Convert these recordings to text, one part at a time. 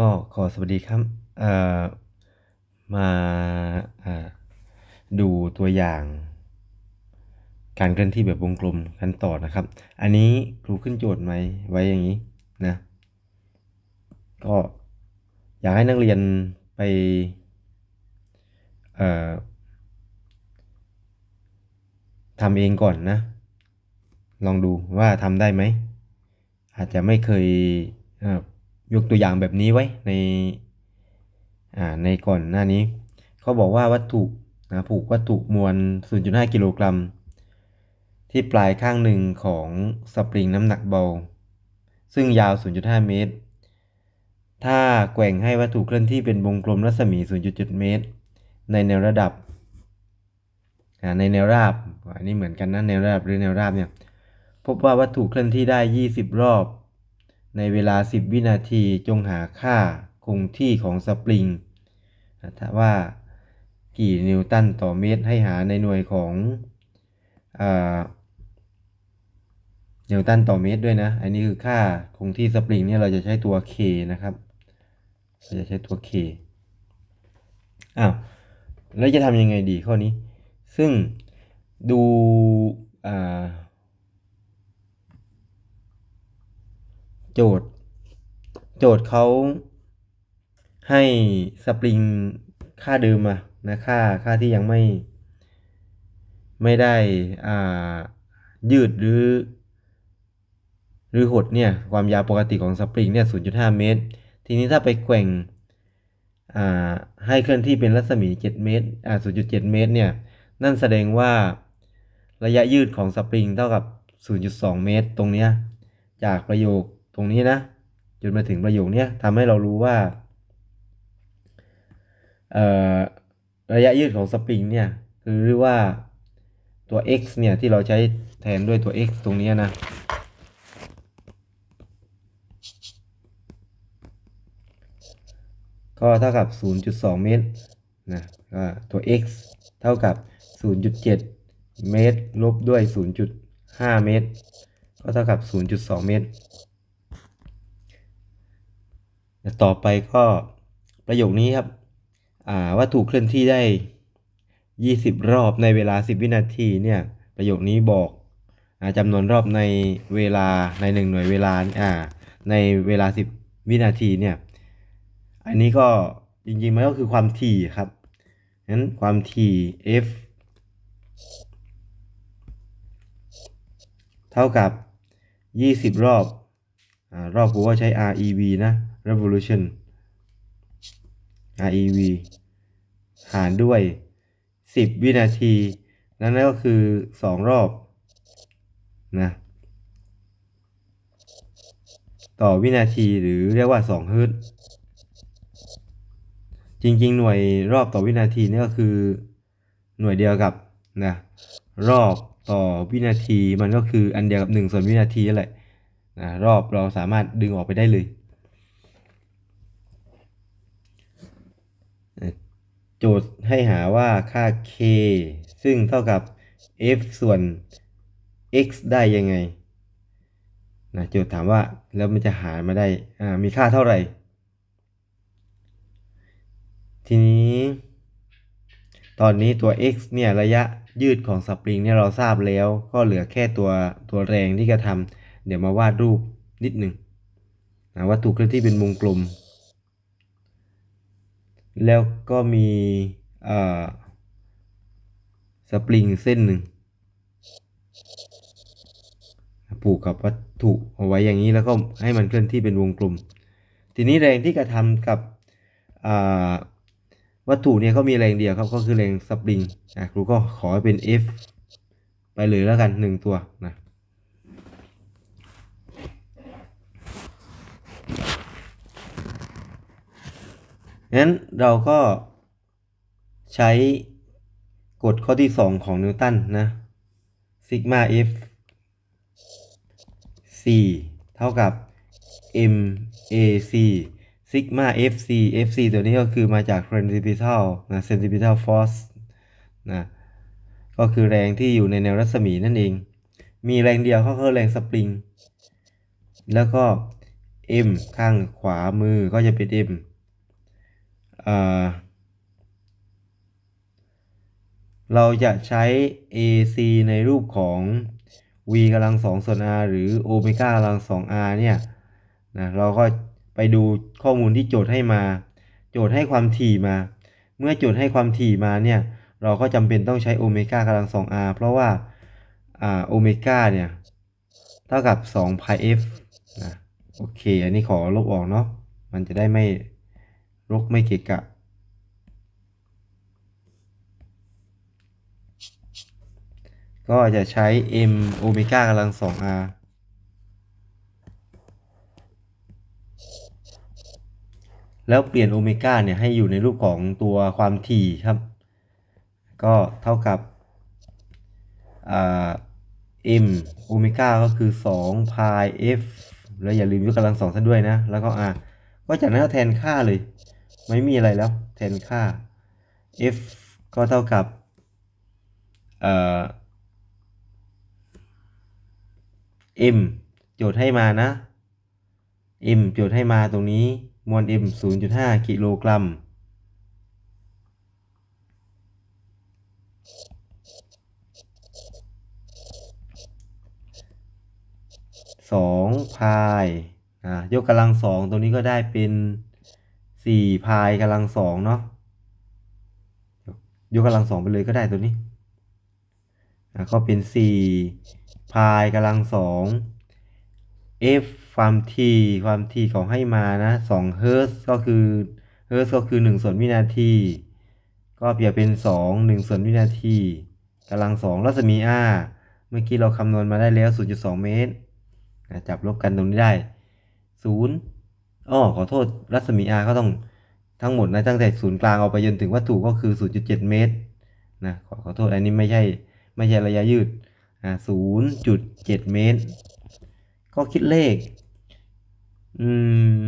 ก็ขอสวัสดีครับมาดูตัวอย่าง การเคลื่อนที่แบบวงกลมกันต่อนะครับ อันนี้ครูขึ้นโจทย์ไหมไว้อย่างนี้นะ ก็อยากให้นักเรียนไปทำเองก่อนนะ ลองดูว่าทำได้ไหม อาจจะไม่เคยเยกตัวอย่างแบบนี้ไว้ในอ่าในก่อนหน้านี้ เขาบอกว่าวัตถุนะผูกวัตถุมวล 0.5 กิโลกรัม ที่ปลายข้างหนึ่งของสปริงน้ำหนักเบา ซึ่งยาว 0.5 เมตร ถ้าแกว่งให้วัตถุเคลื่อนที่เป็นวงกลมรัศมี 0.7 เมตร ในแนวระดับในแนวราบ อันนี้เหมือนกันนะแนวราบหรือแนวราบเนี่ย พบว่าวัตถุเคลื่อนที่ได้ 20 รอบ ในเวลา 10 วินาทีจงหาค่าคงที่ของสปริงถ้าว่ากี่นิวตันต่อเมตรให้หาในหน่วยของอนิวตันต่อเมตรด้วยนะ อันนี้คือค่าคงที่สปริงเนี่ยเราจะใช้ตัว K นะครับ เราจะใช้ตัว K อ้าว แล้วจะทำยังไงดีข้อนี้ ซึ่งดูอ่า โจทย์ โจทย์เขาให้สปริงค่าเดิมมานะค่าค่าที่ยังไม่ ไม่ได้อ่ายืดหรือ หรือหดเนี่ยความยาวปกติของสปริงเนี่ย0.5 เมตร ทีนี้ถ้าไปแกว่งให้เคลื่อนที่เป็นรัศมี 7 เมตรอ่า0.7 เมตรเนี่ยนั่นแสดงว่าระยะยืดของสปริงเท่ากับ 0.2 เมตร ตรงเนี้ยจากประโยค ตรงนี้นะจนมาถึงประโยคนี้ทำให้เรารู้ว่าระยะยืดของสปริงเนี่ยคือเรียกว่าตัว x เนี่ยที่เราใช้แทนด้วยตัว x ตรงนี้นะก็เท่ากับ 0.2 เมตรนะก็ตัว x เท่ากับ 0.7 เมตร ลบด้วย 0.5 เมตร ก็เท่ากับ 0.2 เมตร ต่อไปก็ประโยคนี้ครับวัตถุเคลื่อนที่ได้ 20 รอบในเวลา 10 วินาทีเนี่ยประโยคนี้บอกจำนวนรอบในเวลาในหนึ่งหน่วยเวลาอ่าในเวลา 10 วินาทีเนี่ยอันนี้ก็จริงๆมันก็คือความถี่ครับงั้นความถี่ f เท่ากับ 20 รอบอรอบกูก็ใช้ rev นะ revolution rev หารด้วย 10 วินาที นั่นก็คือ 2 รอบนะต่อวินาทีหรือเรียกว่า 2 เฮิร์ตจริงๆ หน่วยรอบต่อวินาทีนี่ก็คือหน่วยเดียวกับนะรอบต่อวินาทีมันก็คืออันเดียวกับ 1 ส่วนวินาทีนั่นแหละนะรอบเราสามารถดึงออกไปได้เลย โจทย์ให้หาว่าค่า k ซึ่งเท่ากับ f ส่วน x ได้ยังไงนะโจทย์ถามว่าแล้วมันจะหามาได้มีค่าเท่าไหร่ ทีนี้ ตอนนี้ตัว x เนี่ยระยะยืดของสปริงเนี่ยเราทราบแล้ว ก็เหลือแค่ตัวตัวแรงที่กระทำเดี๋ยวมาวาดรูปนิดหนึ่งนะวัตถุเคลื่อนที่เป็นวงกลม แล้วก็มีสปริงเส้นหนึ่งผูกกับวัตถุเอาไว้อย่างนี้แล้วก็ให้มันเคลื่อนที่เป็นวงกลม ทีนี้แรงที่กระทำกับวัตถุเนี่ยเขามีแรงเดียวครับก็คือแรงสปริงอะครูก็ขอเป็น F ไปเลยแล้วกันหนึ่งตัวนะ งั้นเราก็ใช้กฎข้อที่ 2 ของนิวตันนะซิกมา F C เท่ากับ M A C ซิกมา F C F C ตัวนี้ก็คือมาจาก centripetal นะ centripetal force นะก็คือแรงที่อยู่ในแนวรัศมีนั่นเอง มีแรงเดียวก็คือแรงสปริง แล้วก็ m ข้างขวามือก็จะเป็น m เราจะใช้ AC ในรูปของ v กำลังสองส่วน r หรือโอเมก้ากำลังสอง r เนี่ยนะเราก็ไปดูข้อมูลที่โจทย์ให้มา โจทย์ให้ความถี่มา เมื่อโจทย์ให้ความถี่มาเนี่ยเราก็จำเป็นต้องใช้โอเมก้ากำลังสอง r เพราะว่าโอเมก้าเนี่ยเท่ากับ2 pi f นะโอเค อันนี้ขอลบออกเนาะมันจะได้ไม่ รกไม่เกะกะ ก็จะใช้ m โอเมก้ากำลังสอง r แล้วเปลี่ยนโอเมก้าเนี่ยให้อยู่ในรูปของตัวความถี่ครับ ก็เท่ากับอ่า m โอเมก้าก็คือ2 pi f แล้วอย่าลืมยกกำลังสองซะด้วยนะ แล้วก็ r ก็จากนั้นก็แทนค่าเลย ไม่มีอะไรแล้ว แทนค่า f ก็เท่ากับเอ่อ m โจทย์ให้มานะ m โจทย์ให้มาตรงนี้ มวล m 0.5 กิโลกรัม สองพาย อ่ายกกำลังสอง ตรงนี้ก็ได้เป็น สี่พายกำลังสองเนาะยกกำลังสองไปเลยก็ได้ตัวนี้ก็เป็นสี่พายกำลังสอง f ความถี่ความถี่เขาให้มานะสองเฮิร์ตก็คือเฮิร์ตก็คือหนึ่งส่วนวินาที ก็เปรียบเป็นสองหนึ่งส่วนวินาทีกำลังสองรัศมี r เมื่อกี้เราคำนวณมาได้แล้ว 0.2 เมตร จับลบกันตรงนี้ได้ศูนย์ อ้อขอโทษรัศมี r ก็ต้องทั้งหมดนะตั้งแต่ศูนย์กลางเอาไปจนถึงวัตถุก็คือ 0.7 เมตรนะขอขอโทษอันนี้ไม่ใช่ไม่ใช่ระยะยืดอ่า0.7 เมตร ก็คิดเลข อืม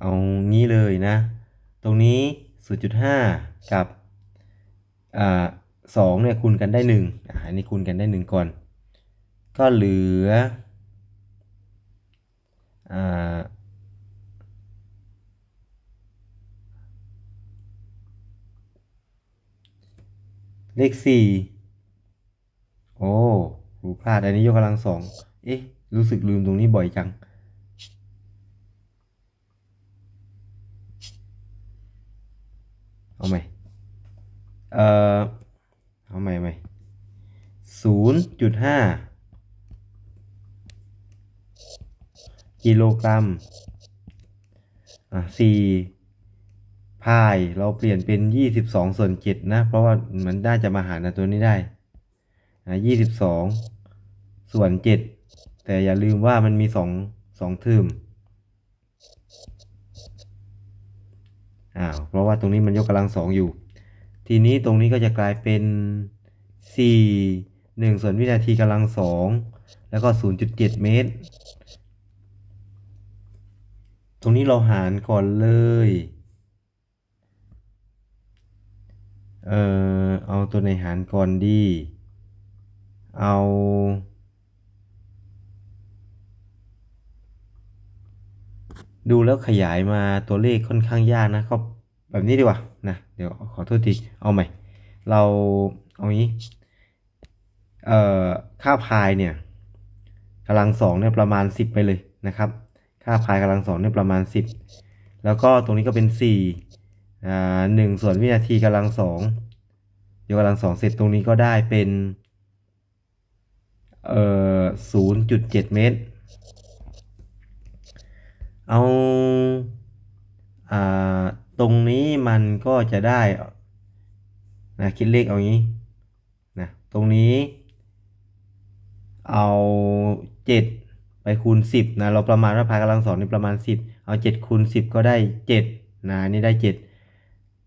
เอางี้เลยนะ ตรงนี้ 0.5 กับอ่า สองเนี่ยคูณกันได้หนึ่งอ่าอันนี้คูณกันได้หนึ่งก่อน ก็เหลืออ่าเลขสี่โอ้รู้พลาด อันนี้ยกกำลังสอง เอ๊ะ รู้สึกลืมตรงนี้บ่อยจัง เอาใหมเอ่อ ใหม่ใหม่ศูนย์จุดห้ากิโลกรัมอะสี่พายเราเปลี่ยนเป็นยี่สิบสองส่วนเจ็ดนะ เพราะว่ามันน่าจะมาหารนะตัวนี้ได้อะยี่สิบสองส่วนเจ็ดแต่อย่าลืมว่ามันมีสองสองเทอมอ้าวเพราะว่าตรงนี้มันยกกำลังสองอยู่ ทีนี้ตรงนี้ก็จะกลายเป็นสี่หนึ่งส่วนวินาทีกำลังสองแล้วก็ศูนย์จุดเจ็ดเมตร ตรงนี้เราหารก่อนเลย เออเอาตัวไหนหารก่อนดี เอา ดูแล้วขยายมาตัวเลขค่อนข้างยากนะก็แบบนี้ดีกว่า นะเดี๋ยวขอโทษทีเอาใหม่ เราเอางี้เอ่อค่าพายเนี่ยกำลังสองเนี่ยประมาณ 10 ไปเลยนะครับ ค่าพายกำลังสองเนี่ยประมาณ 10 แล้วก็ตรงนี้ก็เป็น4อ่าหนึ่งส่วนวินาทีกำลังสองยกกำลังสองเสร็จตรงนี้ก็ได้เป็นเอ่อศูนย์จุดเจ็ดเมตร เอาอ่า ตรงนี้มันก็จะได้นะคิดเลขเอางี้นะตรงนี้ เอาเจ็ดไปคูณสิบนะเราประมาณว่าพายกำลังสองนี่ประมาณสิบเอาเจ็ดคูณสิบก็ได้เจ็ดนะนนี่ได้เจ็ด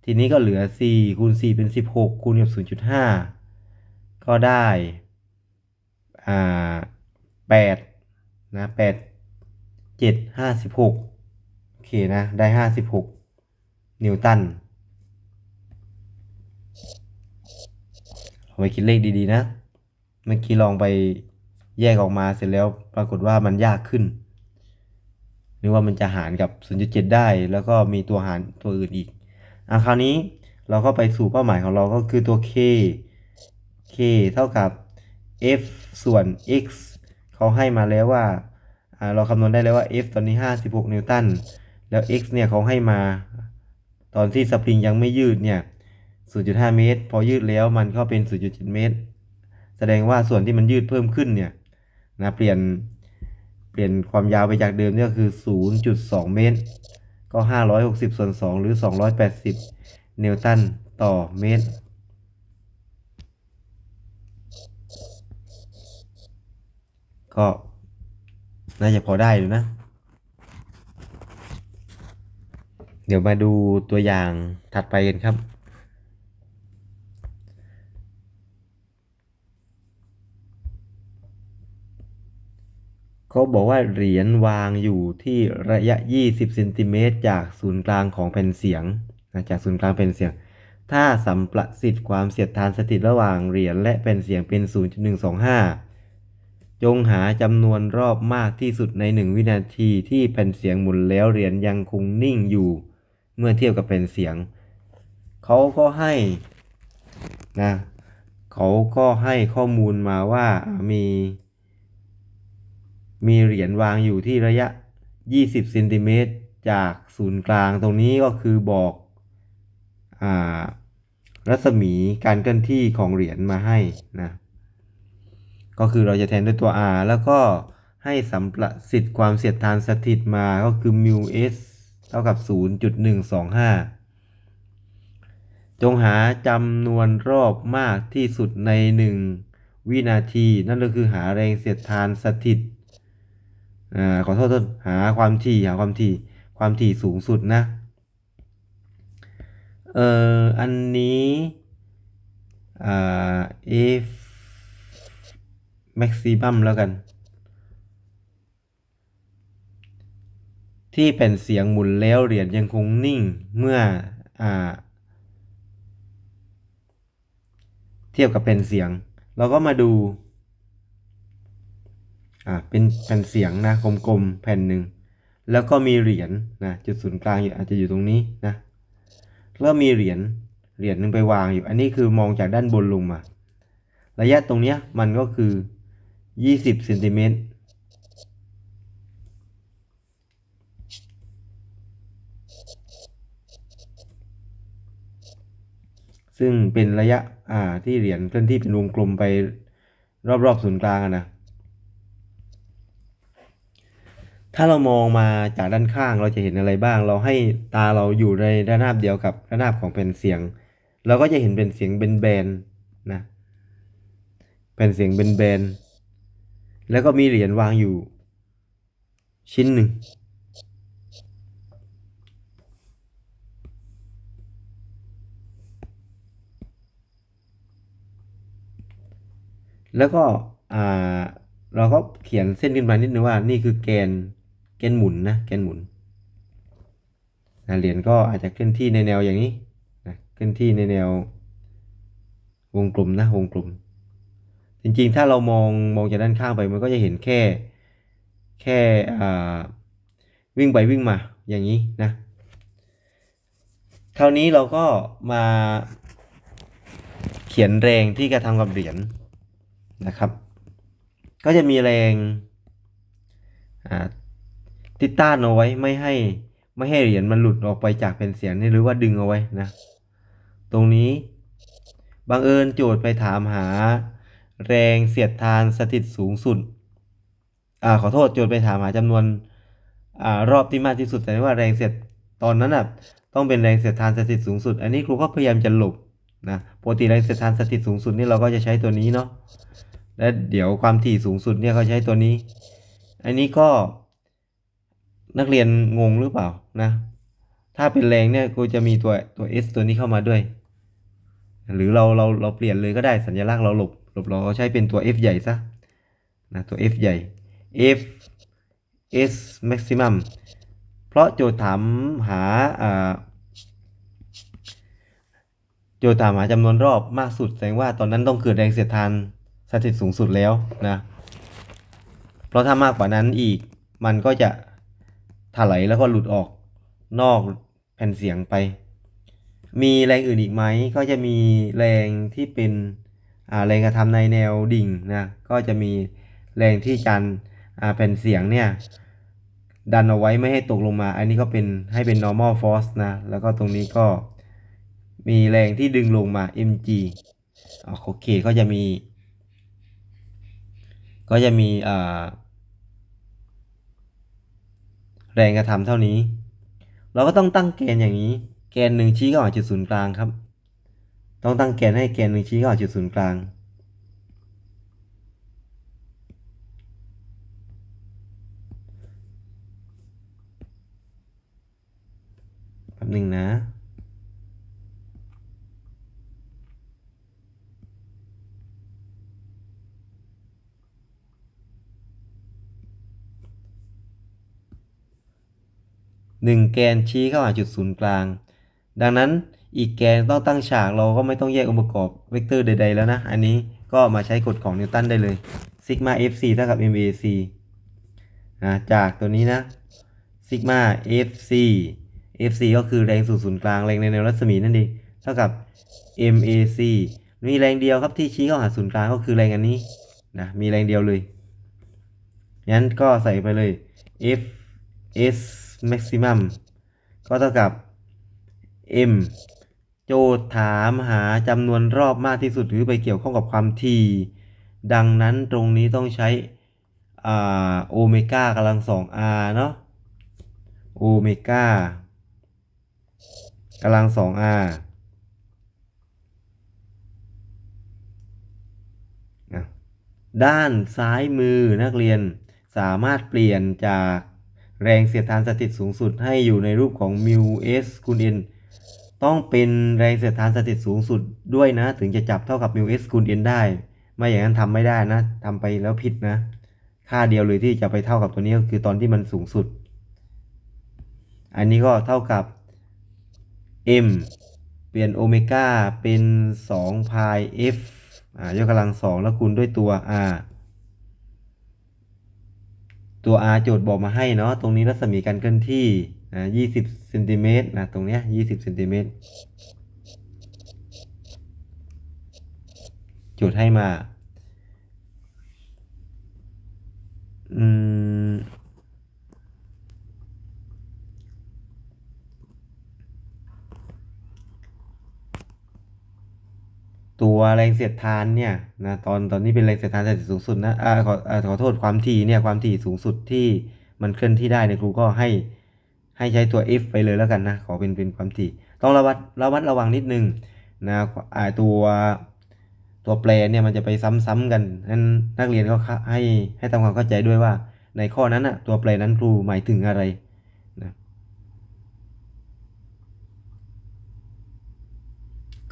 ทีนี้ก็เหลือสี่คูณสี่เป็นสิบหกคูณกับศูนย์จุดห้าก็ได้อ่าแปดนะแปดเจ็ดห้าสิบหกโอเคนะได้ห้าสิบหก นิวตันเอาไปคิดเลขดีๆนะ เมื่อกี้ลองไปแยกออกมาเสร็จแล้วปรากฏว่ามันยากขึ้นหรือว่ามันจะหารกับ 0.7 ได้ แล้วก็มีตัวหารตัวอื่นอีกอะคราวนี้เราก็ไปสู่เป้าหมายของเราก็คือตัว k k เท่ากับ f ส่วน x เขาให้มาแล้วว่าอ่าเราคำนวณได้แล้วว่า f ตอนนี้ 56 นิวตัน แล้ว x เนี่ยเขาให้มา ตอนที่สปริงยังไม่ยืดเนี่ย 0.5 เมตร พอยืดแล้วมันก็เป็น 0.7 เมตร แสดงว่าส่วนที่มันยืดเพิ่มขึ้นเนี่ยนะเปลี่ยนเปลี่ยนความยาวไปจากเดิมเนี่ยก็คือ 0.2 เมตร ก็ 560 ส่วน 2 หรือ 280 นิวตันต่อเมตรก็น่าจะพอได้อยู่นะ เดี๋ยวมาดูตัวอย่างถัดไปกันครับ เขาบอกว่าเหรียญวางอยู่ที่ระยะ 20เซนติเมตรจากศูนย์กลางของแผ่นเสียงนะจากศูนย์กลางแผ่นเสียง ถ้าสัมประสิทธิ์ความเสียดทานสถิตระหว่างเหรียญและแผ่นเสียงเป็น 0.125 จงหาจำนวนรอบมากที่สุดใน 1 วินาทีที่แผ่นเสียงหมุนแล้วเหรียญยังคงนิ่งอยู่ เมื่อเทียบกับแผ่นเสียง เขาก็ให้นะเขาก็ให้ข้อมูลมาว่ามี มีเหรียญวางอยู่ที่ระยะ 20เซนติเมตรจากศูนย์กลางตรงนี้ก็คือบอกอ่ารัศมีการเคลื่อนที่ของเหรียญมาให้นะก็คือเราจะแทนด้วยตัว r แล้วก็ให้สัมประสิทธิ์ความเสียดทานสถิตมาก็คือ mu s ท่ากับ 0.125 จงหาจำนวนรอบมากที่สุดใน 1 วินาที นั่นก็คือหาแรงเสียดทานสถิตอ่าขอโทษทษหาความถี่หาความถี่ความถี่สูงสุดนะ เอ่อ อันนี้ อ่า f maximum แล้วกัน ที่แผ่นเสียงหมุนแล้วเหรียญยังคงนิ่งเมื่ออเทียบกับแผ่นเสียง เราก็มาดูอ่าเป็นแผ่นเสียงนะกลมๆแผ่นหนึ่งแล้วก็มีเหรียญนะจุดศูนย์กลางอยู่อาจจะอยู่ตรงนี้นะแล้วมีเหรียญเหรียญหนึ่งไปวางอยู่ อันนี้คือมองจากด้านบนลงมา ระยะตรงเนี้ยมันก็คือ 20เซนติเมตร ซึ่งเป็นระยะอ่าที่เหรียญเคลื่อนที่เป็นวงกลมไปรอบๆศูนย์กลางนะถ้าเรามองมาจากด้านข้างเราจะเห็นอะไรบ้าง เราให้ตาเราอยู่ในระนาบเดียวกับระนาบของแผ่นเสียง เราก็จะเห็นเป็นเสียงเบนๆนนะแผ่นเสียงเบนๆแล้วก็มีเหรียญวางอยู่ ชิ้นหนึ่ง แล้วก็เราก็เขียนเส้นขึ้นมานิดนึงว่านี่คือแกนแกนหมุนนะแกนหมุนนะเหรียญก็อาจจะเคลื่อนที่ในแนวอย่างนี้นะเคลื่อนที่ในแนว วงกลมนะวงกลม จริงๆ ถ้าเรามองมองจากด้านข้างไปมันก็จะเห็นแค่แค่วิ่งไปวิ่งมาอย่างนี้นะคราวนี้เราก็มาเขียนแรงที่กระทำกับเหรียญ นะครับ ก็จะมีแรงติดต้านเอาไว้ไม่ให้ไม่ให้เหรียญมันหลุดออกไปจากแผ่นเสียงนี่หรือว่าดึงเอาไว้นะ ตรงนี้บังเอิญโจทย์ไปถามหา แรงเสียดทานสถิตสูงสุดอ่าขอโทษโจทย์ไปถามหาจำนวนอ่ารอบที่มากที่สุดแต่ว่าแรงเสียดตอนนั้นอะต้องเป็นแรงเสียดทานสถิตสูงสุด อันนี้ครูก็พยายามจะหลบนะปกติแรงเสียดทานสถิตสูงสุดนี่เราก็จะใช้ตัวนี้เนาะ และเดี๋ยวความถี่สูงสุดเนี่ยเขาใช้ตัวนี้ อันนี้ก็นักเรียนงงหรือเปล่านะ ถ้าเป็นแรงเนี่ยกูจะมีตัวตัว s ตัวนี้เข้ามาด้วย หรือเราเราเราเปลี่ยนเลยก็ได้สัญลักษณ์เราหลบหลบเราใช้เป็นตัว f ใหญ่ซะนะตัว f ใหญ่ f s maximum เพราะโจทย์ถามหาอ่าโจทย์ถามหาจำนวนรอบมากสุดแสดงว่าตอนนั้นต้องเกิดแรงเสียดทาน สถิตสูงสุดแล้วนะเพราะถ้ามากกว่านั้นอีกมันก็จะถลายแล้วก็หลุดออกนอกแผ่นเสียงไป มีแรงอื่นอีกไหมก็จะมีแรงที่เป็นแรงกระทำในแนวดิ่งนะก็จะมีแรงที่จันแผ่นเสียงเนี่ยดันเอาไว้ไม่ให้ตกลงมา อันนี้ก็เป็นให้เป็น normal force นะ แล้วก็ตรงนี้ก็มีแรงที่ดึงลงมา mg อ่าโอเคก็จะมี ก็จะมีแรงกระทำเท่านี้ เราก็ต้องตั้งแกนอย่างนี้ แกนหนึ่งชี้เข้าหาจุดศูนย์กลางครับ ต้องตั้งแกนให้แกนหนึ่งชี้เข้าหาจุดศูนย์กลาง แป๊บหนึ่งนะ หนึ่งแกนชี้เข้าหาจุดศูนย์กลาง ดังนั้นอีกแกนต้องตั้งฉากเราก็ไม่ต้องแยกองค์ประกอบเวกเตอร์ใด ๆ แล้วนะ อันนี้ก็มาใช้กฎของนิวตันได้เลยซิกมา fc เท่ากับ mac นะจากตัวนี้นะซิกมา fc fc ก็คือแรงสู่ศูนย์กลางแรงในแนวรัศมีนั่นเองเท่ากับ mac มีแรงเดียวครับที่ชี้เข้าหาศูนย์กลางก็คือแรงอันนี้นะมีแรงเดียวเลยงั้นก็ใส่ไปเลย f s maximum ก็เท่ากับ m โจทย์ถามหาจำนวนรอบมากที่สุดหรือไปเกี่ยวข้องกับความถี่ ดังนั้นตรงนี้ต้องใช้อ่าโอเมก้ากำลังสอง r เนาะโอเมก้ากำลังสอง r ด้านซ้ายมือนักเรียนสามารถเปลี่ยนจาก แรงเสียดทานสถิตสูงสุดให้อยู่ในรูปของ mu s คูณ n ต้องเป็นแรงเสียดทานสถิตสูงสุดด้วยนะ ถึงจะจับเท่ากับ mu s คูณ n ได้ไม่อย่างนั้นทำไม่ได้นะทำไปแล้วผิดนะ ค่าเดียวเลยที่จะไปเท่ากับตัวนี้ก็คือตอนที่มันสูงสุด อันนี้ก็เท่ากับ m เปลี่ยนโอเมก้าเป็น2 pi f อ่ายกกำลังสองแล้วคูณด้วยตัว r ตัว r โจทย์บอกมาให้เนาะตรงนี้รัศมีการเคลื่อนที่นะ20เซนติเมตรนะตรงเนี้ย20เซนติเมตรโจทย์ให้มา อืม ตัว แรงเสียดทานเนี่ยนะตอนตอนนี้เป็นแรงเสียดทานสถิตสูงสุดนะอ่าขออ่าขอโทษความถี่เนี่ยความถี่สูงสุดที่มันเคลื่อนที่ได้เนี่ยครูก็ให้ให้ใช้ตัว f ไปเลยแล้วกันนะขอเป็นเป็นความถี่ ต้องระวัดระวัดระวังนิดนึงนะอ่าตัวตัวแปรเนี่ยมันจะไปซ้ำๆกันนั้นนักเรียนก็ให้ให้ทำความเข้าใจด้วยว่า ในข้อนั้นอะตัวแปรนั้นครูหมายถึงอะไรนะ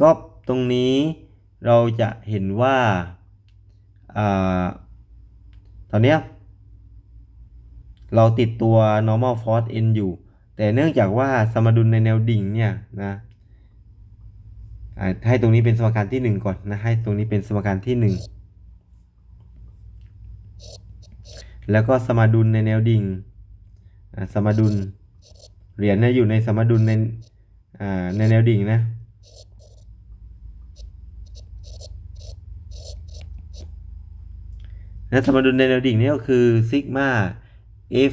ก็ตรงนี้ เราจะเห็นว่าอตอนนี้เราติดตัว normal force n อยู่ แต่เนื่องจากว่าสมดุลในแนวดิ่งเนี่ยนะให้ตรงนี้เป็นสมการที่ 1 ก่อนนะ ให้ตรงนี้เป็นสมการที่ 1 แล้วก็สมดุลในแนวดิ่ง สมดุล เหรียญเนี่ยอยู่ในสมดุลในในแนวดิ่งนะ นะสมดุลในแนวดิ่งนี่ก็คือซิกมา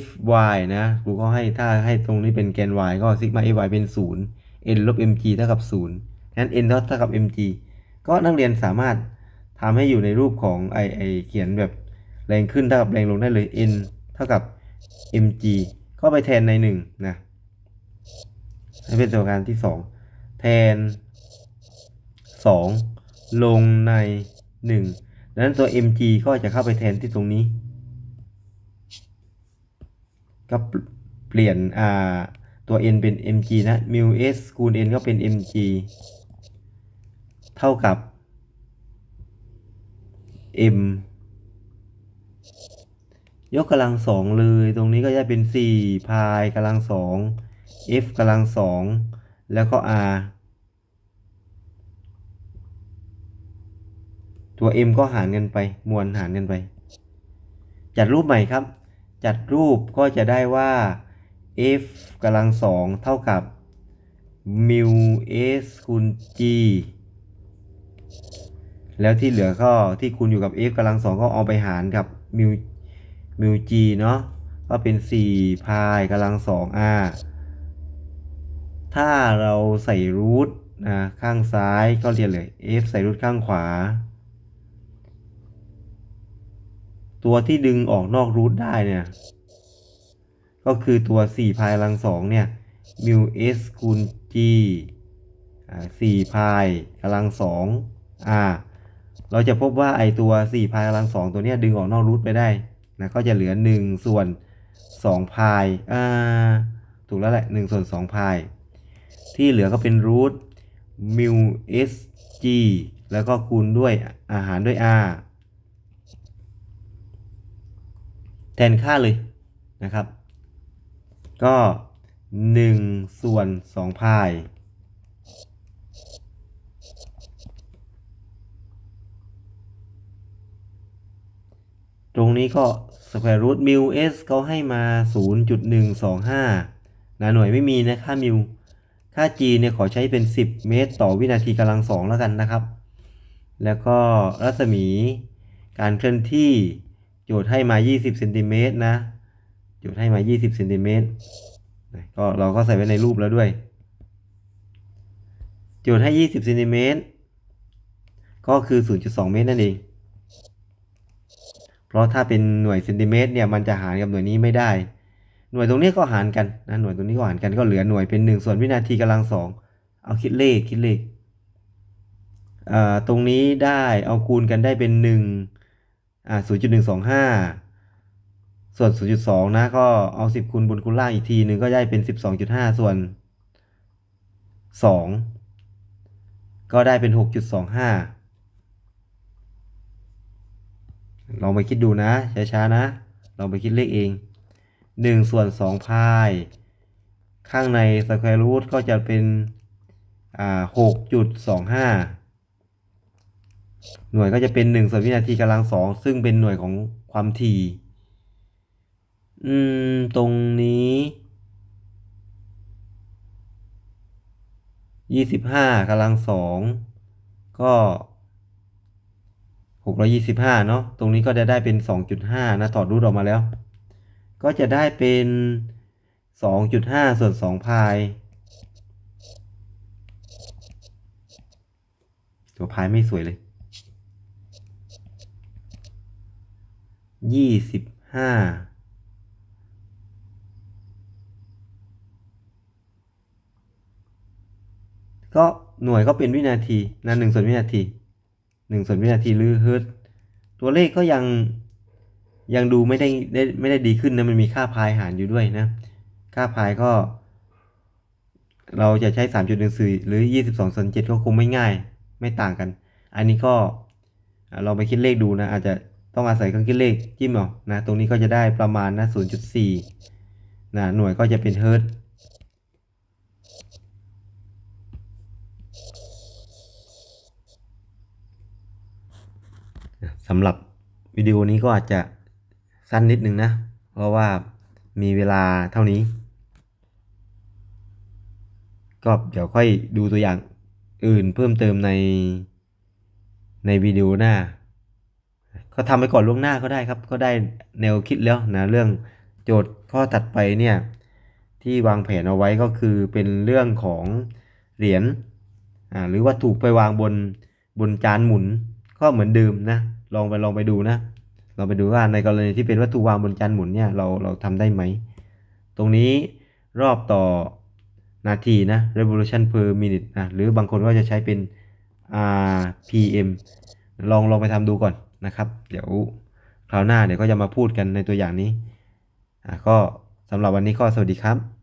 f y นะครูก็ให้ถ้าให้ตรงนี้เป็นแกน y ก็ซิกมา f y เป็น 0 n ลบ mg เท่ากับ0งั้น n เท่ากับ mg ก็นักเรียนสามารถทำให้อยู่ในรูปของไอไอเขียนแบบแรงขึ้นเท่ากับแรงลงได้เลย n เท่ากับ mg ก็ไปแทนใน1นะให้เป็นตัวการที่ 2 แทน 2 ลงใน 1 ดังนั้นตัว mg ก็จะเข้าไปแทนที่ตรงนี้ ก็เปลี่ยนอ่าตัว n เป็น mg นะ mu s คูณ n ก็เป็น mg เท่ากับ m ยกกำลังสองเลย ตรงนี้ก็จะเป็น4พายกำลังสอง f กำลังสองแล้วก็ r ตัว m ก็หารกันไป มวลหารกันไป จัดรูปใหม่ครับ จัดรูปก็จะได้ว่า f กำลังสองเท่ากับ mu s คูณ g แล้วที่เหลือก็ที่คูณอยู่กับ f กำลังสองก็เอาไปหารกับ mu mu g เนาะก็เป็น4พายกำลังสอง r ถ้าเราใส่รูทนะข้างซ้ายก็เรียนเลย f ใส่รูทข้างขวา ตัวที่ดึงออกนอกรูทได้เนี่ยก็คือตัว 4 พายกำลังสองเนี่ย mu s คูณ g อ่า4พายกำลังสอง r เราจะพบว่าไอตัว 4 พายกำลังสองตัวเนี้ยดึงออกนอกรูทไปได้นะก็จะเหลือ 1 ส่วน 2 พายอ่าถูกแล้วแหละ 1 ส่วน 2 พาย ที่เหลือก็เป็นรูท mu s g แล้วก็คูณด้วยอาหารด้วย r แทนค่าเลยนะครับ ก็ 1 ส่วน 2 พายตรงนี้ก็ square root mu s เขาให้มา 0.125นะหน่วยไม่มีนะค่า mu ค่า g เนี่ยขอใช้เป็น 10 เมตร ต่อวินาทีกำลังสองแล้วกันนะครับ แล้วก็รัศมีการเคลื่อนที่ โจทย์ให้มา 20เซนติเมตรนะ โจทย์ให้มา 20เซนติเมตรก็เราก็ใส่ไว้ในรูปแล้วด้วย โจทย์ให้ 20เซนติเมตรก็คือ 0.2 เมตรนั่นเอง เพราะถ้าเป็นหน่วยเซนติเมตรเนี่ยมันจะหารกับหน่วยนี้ไม่ได้ หน่วยตรงนี้ก็หารกันนะ หน่วยตรงนี้ก็หารกันก็เหลือหน่วยเป็น1ส่วนวินาทีกำลังสอง เอาคิดเลขคิดเลขอ่าตรงนี้ได้เอาคูณกันได้เป็น 1 อ่า0.125ส่วน 0.2 นะก็เอา 10คูณบนคูณล่างอีกทีหนึ่งก็ได้เป็น 12.5 ส่วน 2 ก็ได้เป็น 6.25ลองไปคิดดูนะ ช้าๆนะลองไปคิดเลขเอง 1 ส่วน 2 พาย ข้างใน square root ก็จะเป็น อ่า 6.25 หน่วยก็จะเป็น1ส่วนวินาทีกำลังสองซึ่งเป็นหน่วยของความถี่ อืม ตรงนี้25กำลังสองก็625เนาะตรงนี้ก็จะได้เป็น2.5นะถอดรูทออกมาแล้ว ก็จะได้เป็น2.5ส่วน2พายตัวพายไม่สวยเลย 25ก็หน่วยก็เป็นวินาทีนะหนึ่งส่วนวินาทีหนึ่งส่วนวินาทีหรือเฮิร์ตตัวเลขก็ยังยังดูไม่ได้ได้ไม่ได้ดีขึ้นนะมันมีค่าพายหารอยู่ด้วยนะ ค่าพายก็ เราจะใช้สามจุดหนึ่งสี่หรือยี่สิบสองส่วนเจ็ดก็คงไม่ง่าย ไม่ต่างกัน อันนี้ก็อ่าลองไปคิดเลขดูนะ อาจจะ ต้องอาศัยเครื่องคิดเลขจิ้มเอานะ ตรงนี้ก็จะได้ประมาณนะศูนะหน่วยก็จะเป็นเฮิร์ตสำหรับวิดีโอนี้ก็อาจจะสั้นนิดนึงนะ เพราะว่ามีเวลาเท่านี้ ก็เดี๋ยวค่อยดูตัวอย่างอื่นเพิ่มเติมในในวิดีโอหน้า ก็ทำไปก่อนล่วงหน้าก็ได้ครับ ก็ได้แนวคิดแล้วนะเรื่องโจทย์ข้อถัดไปเนี่ยที่วางแผนเอาไว้ก็คือเป็นเรื่องของเหรียญหรือวัตถุไปวางบนบนจานหมุนก็เหมือนเดิมนะลองไปลองไปดูนะลองไปดูว่าในกรณีที่เป็นวัตถุวางบนจานหมุนเนี่ยเราเราทำได้ไหม ตรงนี้รอบต่อนาทีนะ revolution per minute นะหรือบางคนก็จะใช้เป็น RPM ลองลองไปทำดูก่อน นะครับ เดี๋ยวคราวหน้าเดี๋ยวก็จะมาพูดกันในตัวอย่างนี้อะก็สำหรับวันนี้ก็สวัสดีครับ